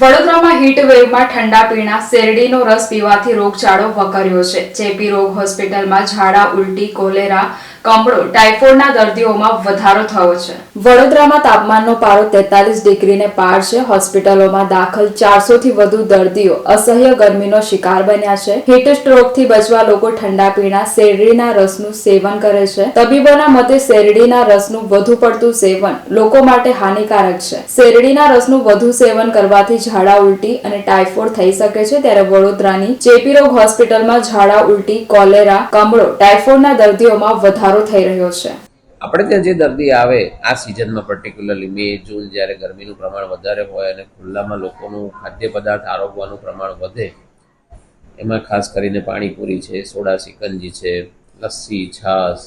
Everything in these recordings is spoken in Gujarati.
વડોદરામાં હીટ વેવમાં ઠંડા પીણા, શેરડીનો રસ પીવાથી રોગચાળો વકર્યો છે. ચેપી રોગ હોસ્પિટલમાં ઝાડા, ઉલટી, કોલેરા કમળો ટાઇફોઇડના દર્દીઓમાં વધારો થયો છે. વડોદરામાં તાપમાનનો પારો તેતાલીસ ડિગ્રીને પાર છે. હોસ્પિટલોમાં દાખલ ચારસો થી વધુ દર્દીઓ અસહ્ય ગરમીનો શિકાર બન્યા છે. હીટ સ્ટ્રોકથી બચવા લોકો ઠંડા પીણા, શેરડીના રસનું સેવન કરે છે. તબીબોના મતે શેરડીના રસનું વધુ પડતું સેવન લોકો માટે હાનિકારક છે. શેરડીના રસનું વધુ સેવન કરવાથી ઝાડા ઉલટી અને ટાઇફોઇડ થઈ શકે છે. ત્યારે વડોદરાની ચેપી રોગ હોસ્પિટલમાં ઝાડા ઉલટી, કોલેરા, કમળો, ટાઇફોઇડના દર્દીઓમાં વધારો થઈ રહ્યો છે. આપણે ત્યાં જે દર્દી આવે, આ સિઝનમાં પર્ટિક્યુલરલી મે, જૂન જ્યારે ગરમીનું પ્રમાણ વધારે હોય અને ખુલ્લામાં લોકોનું ખાદ્ય પદાર્થ આરોગવાનું પ્રમાણ વધે, એમાં ખાસ કરીને પાણીપુરી છે, સોડા સિકંજી છે, લસ્સી, છાશ,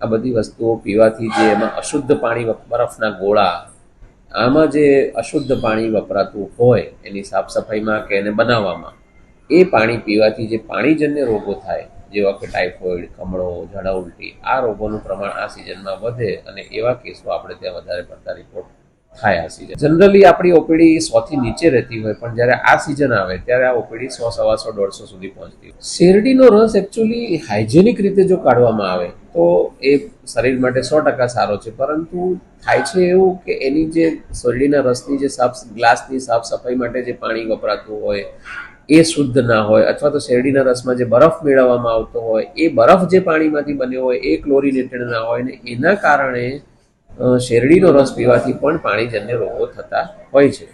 આ બધી વસ્તુઓ પીવાથી જે એમાં અશુદ્ધ પાણી બરફના ગોળા, આમાં જે અશુદ્ધ પાણી વપરાતું હોય, એની સાફ સફાઈમાં કે એને બનાવવામાં, એ પાણી પીવાથી જે પાણીજન્ય રોગો થાય જેવા કે ટાઇફોઇડ કમળો, ઝાડા ઉલટી, આ રોગોનું પ્રમાણ આ સિઝનમાં વધે અને એવા કેસો આપણે ત્યાં વધારે પડતા રિપોર્ટ થાય આ સિઝન જનરલી આપણી ઓપીડી સોથી નીચે રહેતી હોય, પણ જ્યારે આ સિઝન આવે, ત્યારે આ ઓપીડી સો સવાસો દોઢસો સુધી પહોંચતી હોય. શેરડીનો રસ એકચ્યુઅલી હાઇજેનિક રીતે જો કાઢવામાં આવે, તો એ શરીર માટે સો ટકા સારો છે. પરંતુ થાય છે એવું કે એની જે શેરડીના રસની જે સાફ ગ્લાસની સાફ સફાઈ માટે જે પાણી વપરાતું હોય એ શુદ્ધ ના હોય અથવા તો શેરડીના રસમાં જે બરફ મેળવવામાં આવતો હોય, એ બરફ જે પાણીમાંથી બન્યો હોય, એ ક્લોરિનેટેડ ના હોય ને એના કારણે શેરડીનો રસ પીવાથી પણ પાણીજન્ય રોગો થતા હોય છે.